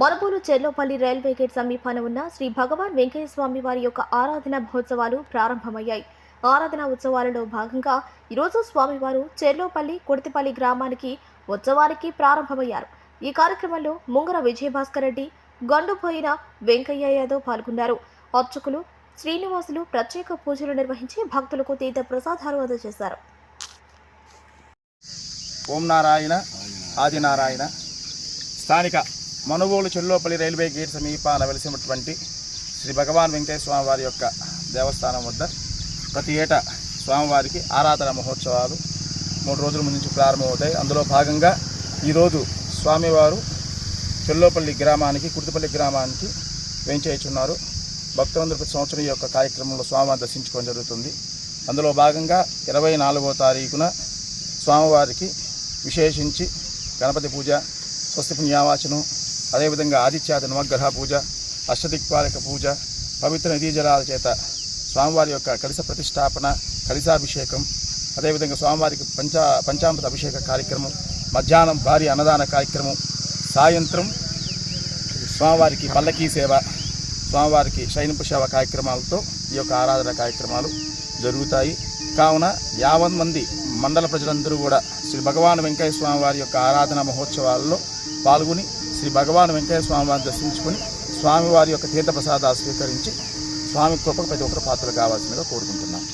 మొరబోలు Cherlopalli railway gate సమీపాన ఉన్న శ్రీ భగవాన్ వెంకయ్య స్వామి వారి యొక్క ఆరాధన మహోత్సవాలు ప్రారంభమయ్యాయి. ఆరాధన ఉత్సవాలలో భాగంగా ఈరోజు స్వామివారు చెర్లోపల్లి కుడితిపల్లి గ్రామానికి ఉత్సవానికి ప్రారంభమయ్యారు. ఈ కార్యక్రమంలో ముంగర విజయభాస్కర్ రెడ్డి గండుపోయిన వెంకయ్య యాదవ్ పాల్గొన్నారు. అర్చకులు శ్రీనివాసులు ప్రత్యేక పూజలు నిర్వహించి భక్తులకు తీర్థ ప్రసాదాలు అందజేశారు. ఓం నారాయణ ఆదినారాయణ స్థానిక మనుగోలు చెల్లోపల్లి రైల్వే గేట్ సమీపాన వెలిసినటువంటి శ్రీ భగవాన్ వెంకటేశ్వర స్వామి వారి యొక్క దేవస్థానం వద్ద ప్రతి ఏటా స్వామివారికి ఆరాధన మహోత్సవాలు మూడు రోజుల ముందు నుంచి ప్రారంభమవుతాయి. అందులో భాగంగా ఈరోజు స్వామివారు చెల్లోపల్లి గ్రామానికి కుర్తిపల్లి గ్రామానికి వేంచేయుచున్నారు. భక్తులందరూ ప్రతి సంవత్సరం ఈ యొక్క కార్యక్రమంలో స్వామివారిని దర్శించుకోవడం జరుగుతుంది. అందులో భాగంగా ఇరవై నాలుగో తారీఖున స్వామివారికి విశేషించి గణపతి పూజ స్వస్తి పుణ్యావాచనం అదేవిధంగా ఆదిత్యాది నవగ్రహ పూజ అష్టదిక్పాలక పూజ పవిత్ర నదీ జలాల చేత స్వామివారి యొక్క కలిస ప్రతిష్టాపన కలిసాభిషేకం అదేవిధంగా స్వామివారికి పంచా పంచామృత అభిషేక కార్యక్రమం మధ్యాహ్నం భారీ అన్నదాన కార్యక్రమం సాయంత్రం స్వామివారికి పల్లకీ సేవ స్వామివారికి శైనింపు సేవ కార్యక్రమాలతో ఈ యొక్క ఆరాధన కార్యక్రమాలు జరుగుతాయి. కావున యావన్ మంది మండల ప్రజలందరూ కూడా శ్రీ భగవాన్ వెంకయ్య స్వామి వారి యొక్క ఆరాధన మహోత్సవాల్లో పాల్గొని శ్రీ భగవాన్ వెంకయ్య స్వామి వారిని దర్శించుకొని స్వామివారి యొక్క తీర్థప్రసాదాలు స్వీకరించి స్వామి కృపకు ప్రతి ఒక్కరు పాత్రలు కావాల్సిందిగా కోరుకుంటున్నాను